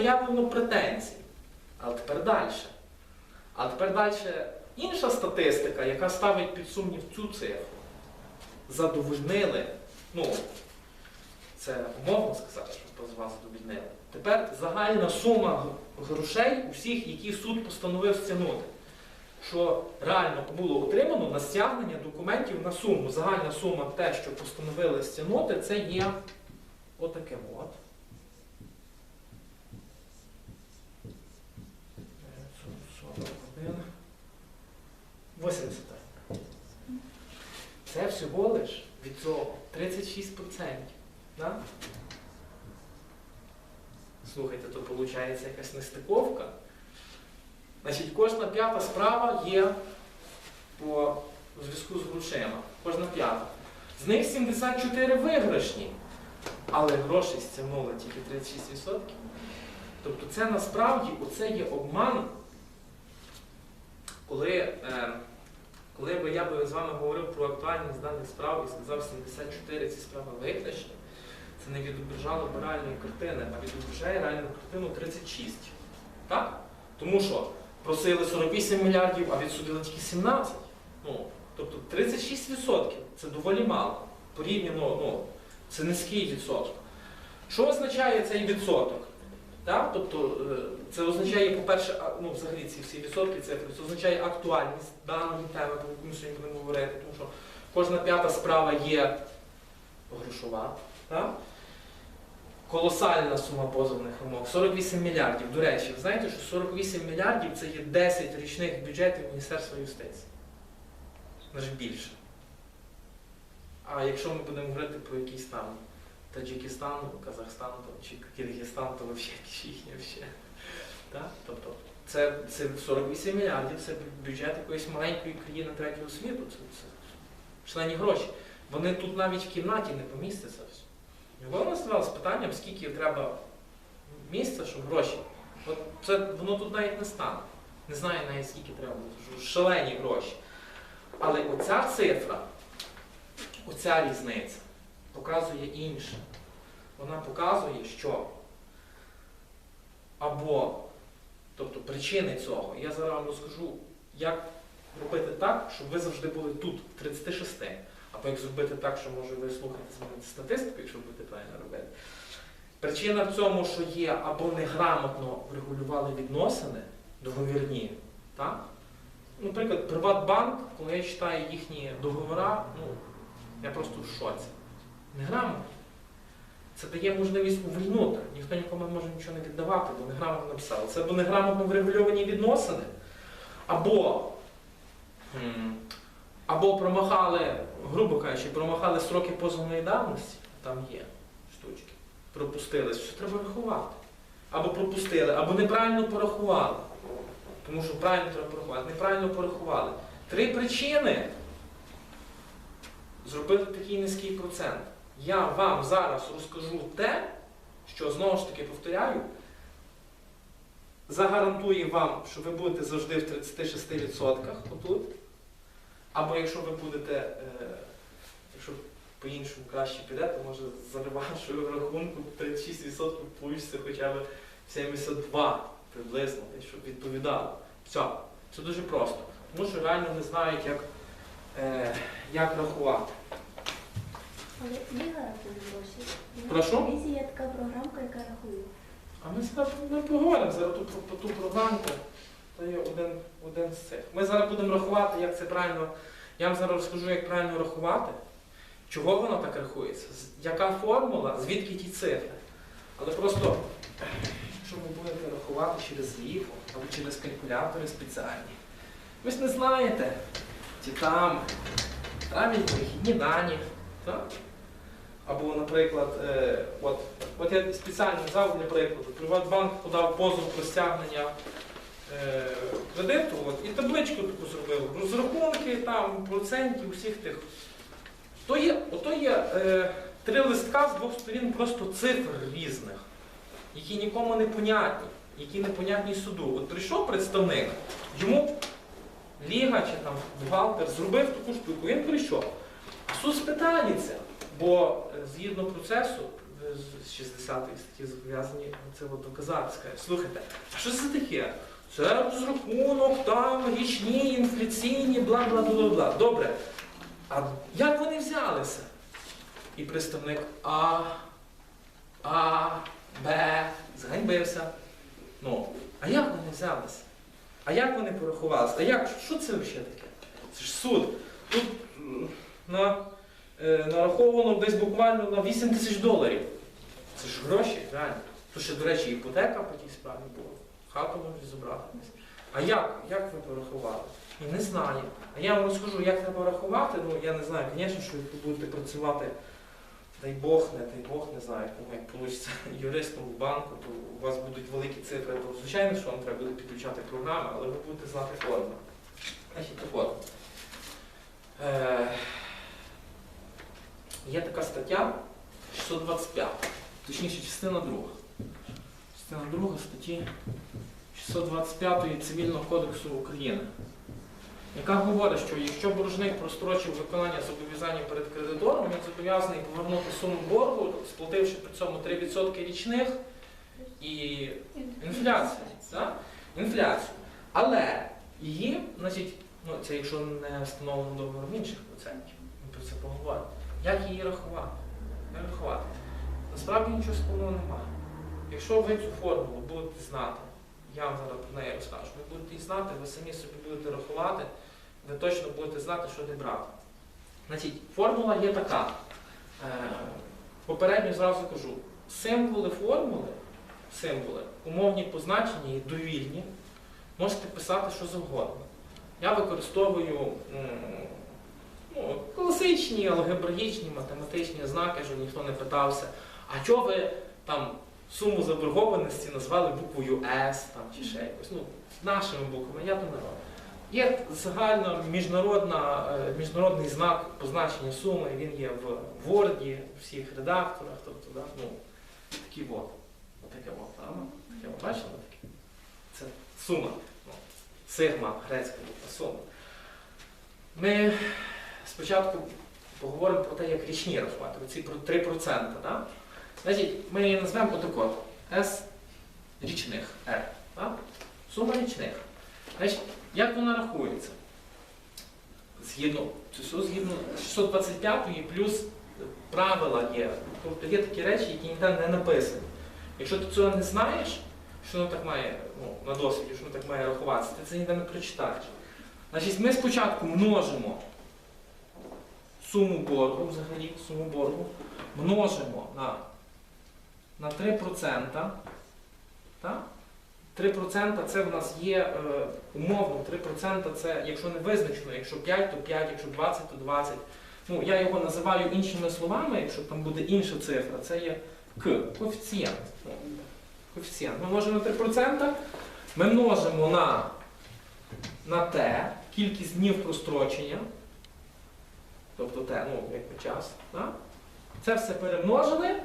заявлено претензій. Але тепер далі. А тепер далі інша статистика, яка ставить під сумнів цю цифру. Задовольнили, ну, це умовно сказати, що позва задовольнили. Тепер загальна сума грошей усіх, які суд постановив стягнути. Що реально було отримано на стягнення документів на суму. Загальна сума те, що постановили стягнути, це є отаке от. 80. Це всього лиш від цього 36%. Да? Слухайте, то виходить якась нестиковка. Значить, кожна п'ята справа є по зв'язку з грошима. Кожна п'ята. З них 74 виграшні, але грошей стягнули тільки 36%. Тобто це насправді оце є обман, коли, е, коли би я би з вами говорив про актуальність даних справ і сказав 74 ці справи виграшні, це не відображало б реальної картини, а відображає реальну картину 36. Так? Тому що просили 48 мільярдів, а відсудили тільки 17. Ну, тобто 36% це доволі мало. Порівняно, ну, це низький відсоток. Що означає цей відсоток? Так? Тобто е, це означає, по-перше, ну, взагалі ці всі відсотки цифри, це означає актуальність даної теми, про яку ми сьогодні будемо говорити, тому що кожна п'ята справа є грошова. Так? Колосальна сума позовних вимог 48 мільярдів. До речі, ви знаєте, що 48 мільярдів це є 10 річних бюджетів Міністерства юстиції. Навіть більше. А якщо ми будемо говорити про якийсь там Таджикистан, Казахстан чи Киргизстан, то якісь їхні ще. Так? Тобто це, це 48 мільярдів, це бюджет якоїсь маленької країни третього світу. Це, це члені гроші. Вони тут навіть в кімнаті не помістяться. все. Головне ставилось питанням, скільки треба місця, щоб гроші. От це воно тут навіть не стане. Не знаю навіть скільки треба. Шалені гроші. Але оця цифра, оця різниця показує інше. Вона показує, що або, тобто причини цього, я зараз вам розкажу, як робити так, щоб ви завжди були тут, в 36. Або як зробити так, що може ви слухаєте змінити статистику, якщо будете правильно робити. Причина в цьому, що є або неграмотно врегулювали відносини договірні. Так? Наприклад, Приватбанк, коли я читаю їхні договори, ну, я просто в шоці. Неграмотно. Це дає можливість увільнути. Ніхто нікому не може нічого не віддавати, бо неграмотно написали. Це або неграмотно врегульовані відносини, або, або промахали, грубо кажучи, промахали строки позовної давності, там є штучки. Пропустили, що треба рахувати. Або пропустили, або неправильно порахували. Тому що правильно треба порахувати, неправильно порахували. Три причини зробити такий низький процент. Я вам зараз розкажу те, що знову ж таки повторяю, загарантує вам, що ви будете завжди в 36% отут. Або якщо ви будете, е, якщо по-іншому краще піде, то може за вашою рахунку 36% получиться хоча б 72 приблизно, щоб відповідало. Все. Це дуже просто. Тому що реально не знають, як, е, як рахувати. Але гроші. Є така програмка, яка рахує. А ми зараз ми поговоримо зараз ту, про ту програмку. Це є один, один з цих. Ми зараз будемо рахувати, як це правильно. Я вам зараз розкажу, як правильно рахувати, чого воно так рахується, яка формула, звідки ті цифри. Але просто, якщо ви будете рахувати через ліфу або через калькулятори спеціальні, ви ж не знаєте, чи там правильні вихідні дані. Так? Або, наприклад, е, от, от я спеціально взяв для прикладу, Приватбанк подав позов про стягнення е, кредиту от, і табличку таку зробив. Розрахунки, там, процентів, усіх тих. То є, ото є е, три листка з двох сторін просто цифр різних, які нікому не понятні, які не понятні суду. От прийшов представник, йому ліга чи там бухгалтер зробив таку штуку, він прийшов. А суд спитається. Бо е, згідно процесу ви з 60-ї статті зобов'язані це доказати. Скажете, слухайте, а що це таке? Це розрахунок, там річні, інфляційні, бла бла бла бла. Добре. А як вони взялися? І представник А, А, Б зганьбився. Ну, а як вони взялися? А як вони порахувалися? А як? Що це взагалі таке? Це ж суд. Тут е, нараховано десь буквально на 8 тисяч доларів. Це ж гроші, реально. Тут ще, до речі, іпотека по тій справі була. Хату можуть забрати. А як? Як ви порахували? І не знаю. А я вам розкажу, як треба рахувати. Ну, я не знаю, звісно, що ви будете працювати, дай Бог, не дай Бог, не знаю, як вийде юристом в банку, то у вас будуть великі цифри. То, звичайно, що вам треба буде підключати програми, але ви будете знати форму. Значить, так от. Е, є така стаття 625, точніше, частина друга. Частина друга статті 625 Цивільного кодексу України, яка говорить, що якщо боржник прострочив виконання зобов'язання перед кредитором, він зобов'язаний повернути суму боргу, сплативши при цьому 3% річних і інфляцію. Да? інфляцію. Але її, значить, ну це якщо не встановлено договором інших процентів, ми про це поговоримо. Як її рахувати? Як рахувати? Насправді нічого складного немає. Якщо ви цю формулу будете знати, я вам зараз про неї розкажу, ви будете її знати, ви самі собі будете рахувати, ви точно будете знати, що де брати. Значить, формула є така. Е, попередньо зразу кажу, символи формули, символи, умовні позначення і довільні, можете писати що завгодно. Я використовую ну, класичні алгебраїчні математичні знаки, щоб ніхто не питався. А чого ви там суму заборгованості назвали буквою С там, чи ще якось? Ну, нашими буквами, я то не роблю. Є загально міжнародна, е, міжнародний знак позначення суми, він є в Word, всіх редакторах, тобто, да, ну, такий от. Таке от, правда? Таке от, бачили таке? Це сума. Ну, сигма, грецька сума. Ми спочатку поговоримо про те, як річні рахувати, оці 3%. Да? Значить, ми її назвемо отако. С річних R. Да? Сума річних. Значить, як вона рахується? Згідно, згідно 625 плюс правила є. Тобто є такі речі, які ніде не написані. Якщо ти цього не знаєш, що воно так має, ну, на досвіді, що воно так має рахуватися, ти це ніде не прочитаєш. Значить, ми спочатку множимо суму боргу, взагалі суму боргу, множимо на, на 3%. Так? 3% це в нас є е, умовно, 3% це, якщо не визначено, якщо 5, то 5, якщо 20, то 20. Ну, я його називаю іншими словами, якщо там буде інша цифра, це є К, коефіцієнт. Ну, Коефіцієнт. Ми множимо на 3%, ми множимо на, на Т, кількість днів прострочення, тобто Т, ну, як час. Да? Це все перемножили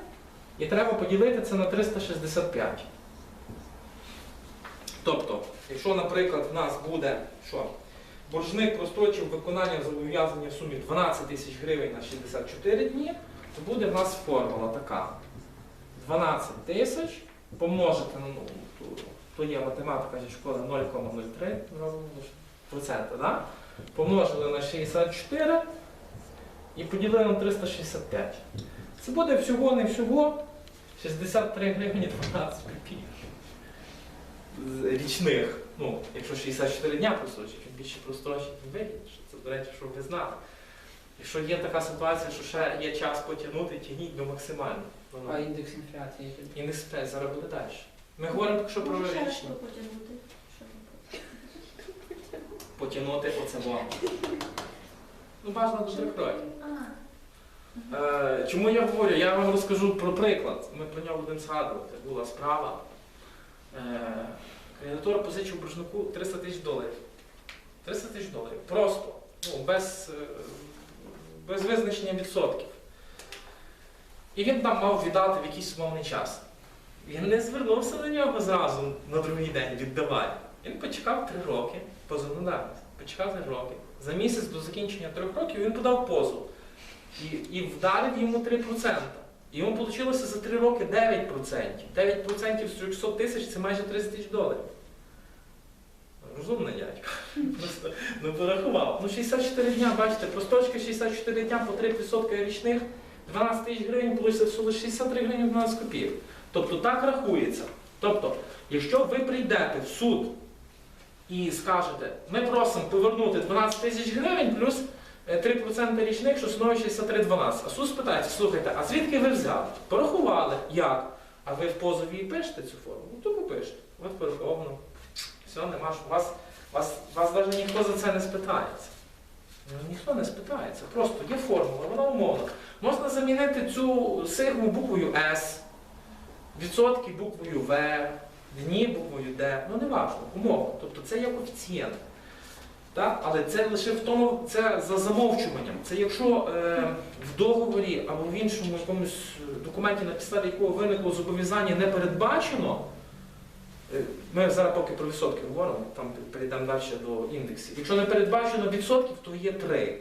і треба поділити це на 365. Тобто, якщо, наприклад, в нас буде, що боржник прострочив виконання зобов'язання в сумі 12 тисяч гривень на 64 дні, то буде в нас формула така. 12 тисяч помножити на ну, то, є математика зі школи 0,03 робимо процента, да? помножили на 64 і поділили на 365. Це буде всього не всього 63 гривні 12 копійок з річних, ну, якщо 64 дня прострочить, чим більше прострочить, тим вигідніше. Це, до речі, щоб ви знали. Якщо є така ситуація, що ще є час потягнути, тягніть до максимально. А індекс інфляції. І не спе, зараз буде далі. Ми говоримо що про річні. потягнути? Потягнути оце вам. Ну, бажано до трьох років. Е, чому я говорю? Я вам розкажу про приклад. Ми про нього будемо згадувати. Була справа. Е, кредитор позичив боржнику 300 тисяч доларів. 300 тисяч доларів. Просто. Ну, без, е, без визначення відсотків. І він там мав віддати в якийсь умовний час. Він не звернувся до нього зразу на другий день віддавай. Він почекав три роки, позовну давність. Почекав три роки. За місяць до закінчення трьох років він подав позов і, і вдарив йому 3%. І йому вийшло за 3 роки 9%. 9% з 300 тисяч це майже 30 тисяч доларів. Розумний дядько. Просто не порахував. Ну 64 дня, бачите, просточка 64 дня по 3% річних, 12 тисяч гривень, вийшло всього лише 63 гривні 12 копійок. Тобто так рахується. Тобто, якщо ви прийдете в суд і скажете, ми просимо повернути 12 тисяч гривень плюс е, 3% річних, що становить 63,12. А суд спитається, слухайте, а звідки ви взяли? Порахували. Як? А ви в позові пишете цю форму? Ну то ви пишете. От пораховано. Все, нема ж. Вас, вас, вас навіть ніхто за це не спитається. Ну, Ніхто не спитається. Просто є формула, вона умовна. Можна замінити цю сигму буквою S, відсотки буквою В, дні буквою Д. Ну не важливо, умовно. Тобто це є коефіцієнт. Так? Але це лише в тому, це за замовчуванням. Це якщо е, в договорі або в іншому якомусь документі, на підставі якого виникло зобов'язання не передбачено, е, ми зараз поки про відсотки говоримо, там перейдемо далі до індексів. Якщо не передбачено відсотків, то є 3.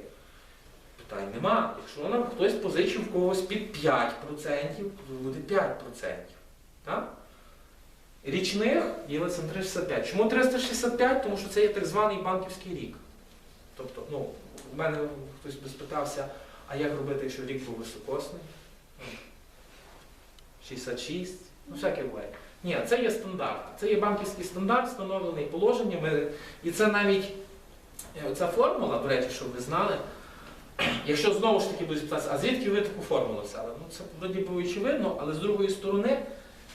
Питань нема. Якщо нам хтось позичив когось під 5%, то буде 5%. Так? Річних ділиться на 365. Чому 365? Тому що це є так званий банківський рік. Тобто, ну, у мене хтось би спитався, а як робити, якщо рік був високосний? Ну, 66, ну всяке буває. Ні, це є стандарт. Це є банківський стандарт, встановлений положеннями. І це навіть е, ця формула, до речі, щоб ви знали, якщо знову ж таки будуть питатися, а звідки ви таку формулу взяли? Ну це вроді би очевидно, але з другої сторони,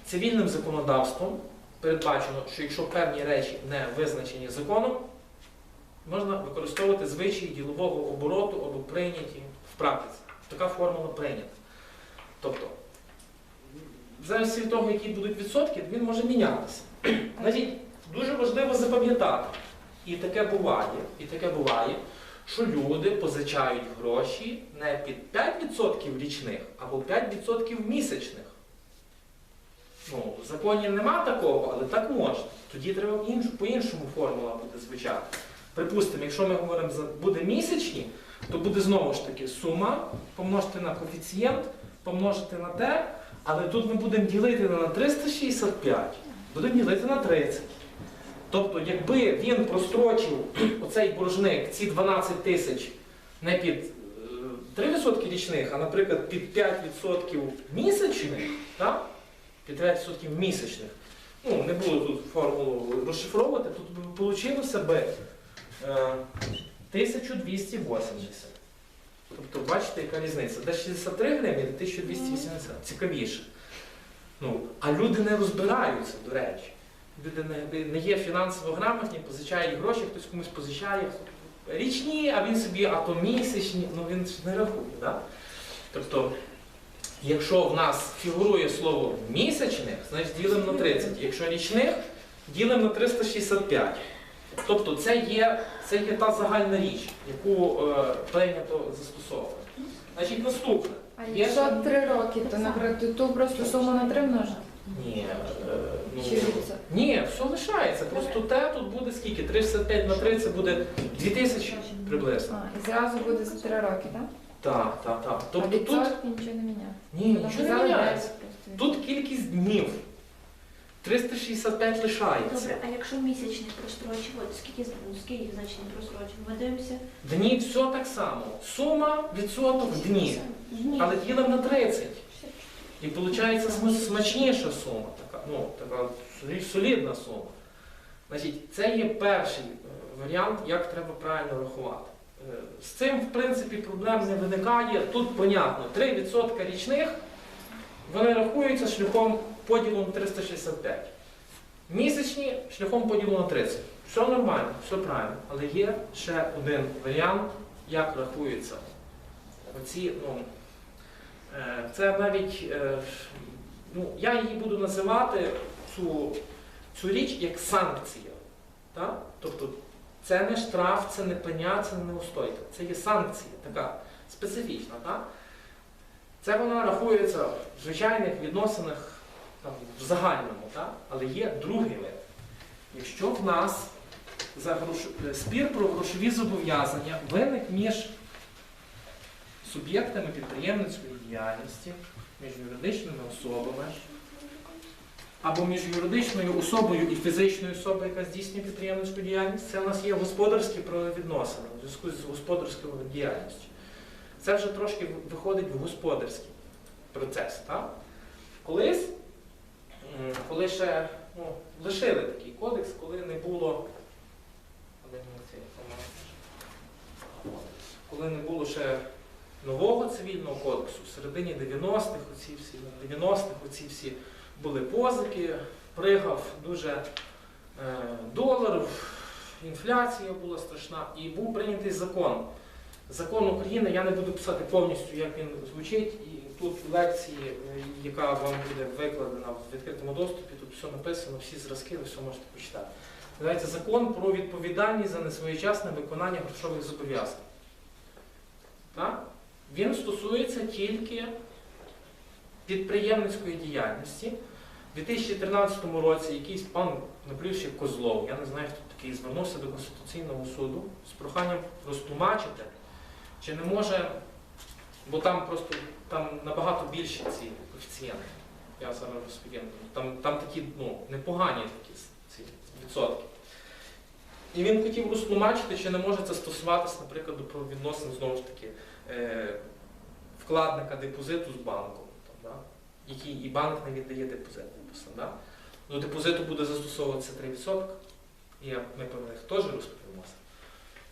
цивільним законодавством передбачено, що якщо певні речі не визначені законом, можна використовувати звичаї ділового обороту або прийняті в практиці. Така формула прийнята. Тобто, залежності від того, які будуть відсотки, він може мінятися. Значить, дуже важливо запам'ятати, і таке буває, і таке буває, що люди позичають гроші не під 5% річних або 5% місячних. Ну, в законі нема такого, але так можна. Тоді треба іншу, по-іншому формула буде звучати. Припустимо, якщо ми говоримо за буде місячні, то буде знову ж таки сума помножити на коефіцієнт, помножити на те, але тут ми будемо ділити на 365, будемо ділити на 30. Тобто, якби він прострочив оцей боржник, ці 12 тисяч не під е, 3% річних, а, наприклад, під 5% місячних, так? Під 5% місячних, ну, не буду тут формулу розшифровувати, тут вийшло би е, 1280. Тобто, бачите, яка різниця? Де 63 гривні, де 1280. Цікавіше. Ну, а люди не розбираються, до речі. Люди не, не є фінансово грамотні, позичають гроші, хтось комусь позичає. Річні, а він собі, а то місячні, ну він ж не рахує. Да? Тобто, якщо в нас фігурує слово місячних, значить ділимо на 30. Якщо річних, ділимо на 365. Тобто це є, це є та загальна річ, яку е, прийнято застосовувати. Значить, наступне. А Є якщо ще- три роки, то наприклад ту просто суму на три множити? Ні, е, ну, Чи ні, все лишається. Просто те тут буде скільки? 365 на 3 це буде 2000 приблизно. А, і зразу буде за три роки, так? Так, так, так. А Тобто тут нічого не міняє. ні, нічого не міняється. Тут Тут кількість днів. 365 лишається. Добре, а якщо місячний прострочувати, скільки ну, скільки значень прострочив? Ми дивимося. Дні все так само. Сума, відсоток, дні. Дні. Але ділимо на 30. І виходить смачніша сума, така, ну, така солідна сума. Значить, це є перший е, варіант, як треба правильно рахувати. Е, З цим, в принципі, проблем не виникає. Тут понятно, 3% річних вони рахуються шляхом поділу на 365. Місячні шляхом поділу на 30. Все нормально, все правильно. Але є ще один варіант, як рахуються оці, ну, Е, Це навіть, е, ну, я її буду називати цю, цю річ як санкція. Так? Тобто це не штраф, це не пеня, це не неустойка. Це є санкція, така специфічна. Так? Це вона рахується в звичайних відносинах там, в загальному, так? але є другий вид. Якщо в нас за грош... спір про грошові зобов'язання виник між суб'єктами підприємницької діяльності між юридичними особами або між юридичною особою і фізичною особою, яка здійснює підприємницьку діяльність, це у нас є господарські правовідносини у зв'язку з господарською діяльністю. Це вже трошки виходить в господарський процес. Так? Колись, коли ще ну, лишили такий кодекс, коли не було. Коли не було ще нового цивільного кодексу, в середині 90-х, оці всі, на 90-х оці всі були позики, пригав дуже е, долар, інфляція була страшна, і був прийнятий закон. Закон України, я не буду писати повністю, як він звучить, і тут лекції, е, яка вам буде викладена в відкритому доступі, тут все написано, всі зразки, ви все можете почитати. Називається закон про відповідальність за несвоєчасне виконання грошових зобов'язань. Він стосується тільки підприємницької діяльності. У 2013 році якийсь пан Наплющик Козлов, я не знаю, хто такий, звернувся до Конституційного суду з проханням розтлумачити, чи не може, бо там просто там набагато більші ці коефіцієнти. Я зараз розповім. Там, там такі ну, непогані такі ці відсотки. І він хотів розтлумачити, чи не може це стосуватися, наприклад, до правовідносин знову ж таки е, вкладника депозиту з банком? Який і банк не віддає депозит. Да? До депозиту буде застосовуватися 3%. І я- ми про них теж розповімося.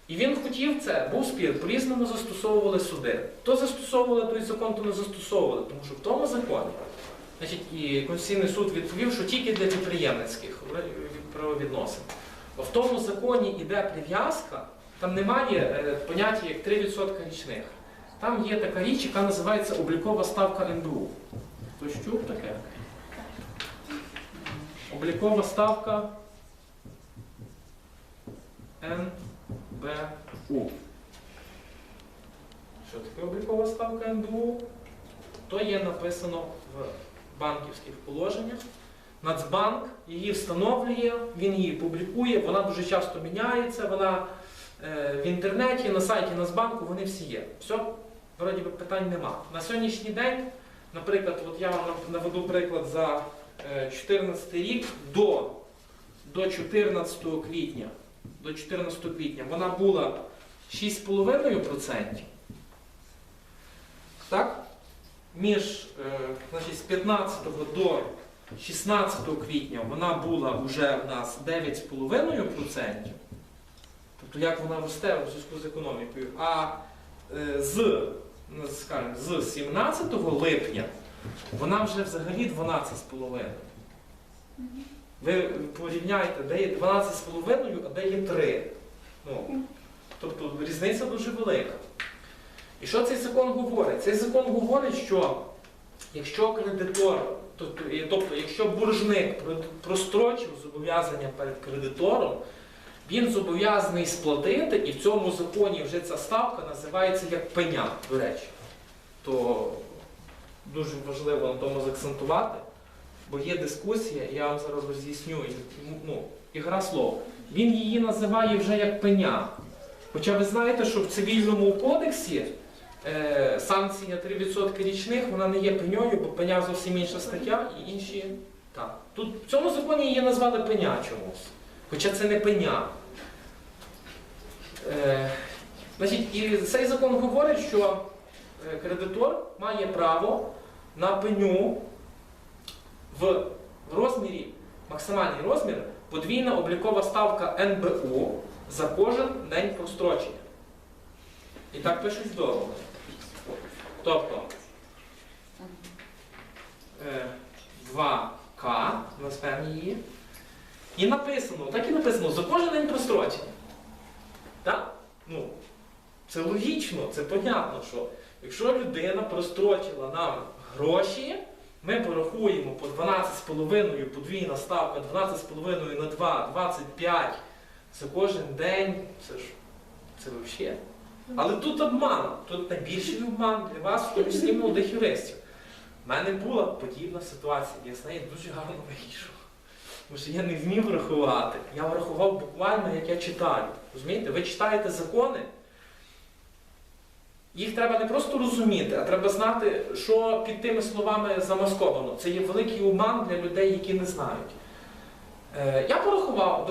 І він хотів це, був спір, по-різному застосовували суди. То застосовували той закон, то не застосовували, тому що в тому законі значить, і Конституційний суд відповів, що тільки для підприємницьких правовідносин. В тому законі іде прив'язка, там немає е, поняття як 3% річних. Там є така річ, яка називається облікова ставка НБУ. Хтось чув таке? Облікова ставка НБУ. Що таке облікова ставка НБУ? То є написано в банківських положеннях. Нацбанк її встановлює, він її публікує, вона дуже часто міняється, вона е, в інтернеті, на сайті Нацбанку, вони всі є. Все, вроді би питань нема. На сьогоднішній день, наприклад, от я вам наведу приклад за 2014 рік до, до 14 квітня. До 14 квітня вона була 6,5%. Так? Між е, значить, з 15 до 16 квітня вона була вже в нас 9,5%. Тобто як вона росте у зв'язку з економікою. А е, з, скажімо, з 17 липня вона вже взагалі 12,5%. Ви порівняйте, де є 12,5, а де є 3. Ну, тобто різниця дуже велика. І що цей закон говорить? Цей закон говорить, що якщо кредитор, тобто, тобто якщо боржник прострочив зобов'язання перед кредитором, він зобов'язаний сплатити, і в цьому законі вже ця ставка називається як пеня, до речі. То дуже важливо на тому заакцентувати, бо є дискусія, я вам зараз роз'ясню, ну, ігра слов. Він її називає вже як пеня. Хоча ви знаєте, що в цивільному кодексі е, санкція 3% річних, вона не є пеньою, бо пеня зовсім інша стаття і інші. Так. Тут в цьому законі її назвали пеня чомусь. Хоча це не пеня. Е, значить, і цей закон говорить, що е, кредитор має право на пеню в, розмірі, максимальний розмір, подвійна облікова ставка НБУ за кожен день прострочення. І так пишуть в договорі. Тобто е, 2К, назвемо її. І написано, так і написано, за кожен день прострочення. Так? Ну, це логічно, це понятно, що якщо людина прострочила нам гроші, ми порахуємо по 12,5 подвійна ставка, 12,5 на 2, 25 за кожен день. Це ж це взагалі. Але тут обман, тут найбільший обман для вас, в тому числі молодих юристів. У мене була подібна ситуація, я з неї дуже гарно вийшов. Тому що я не вмів рахувати. Я врахував буквально, як я читаю. Розумієте? Ви читаєте закони, їх треба не просто розуміти, а треба знати, що під тими словами замасковано. Це є великий обман для людей, які не знають. Е, Я порахував,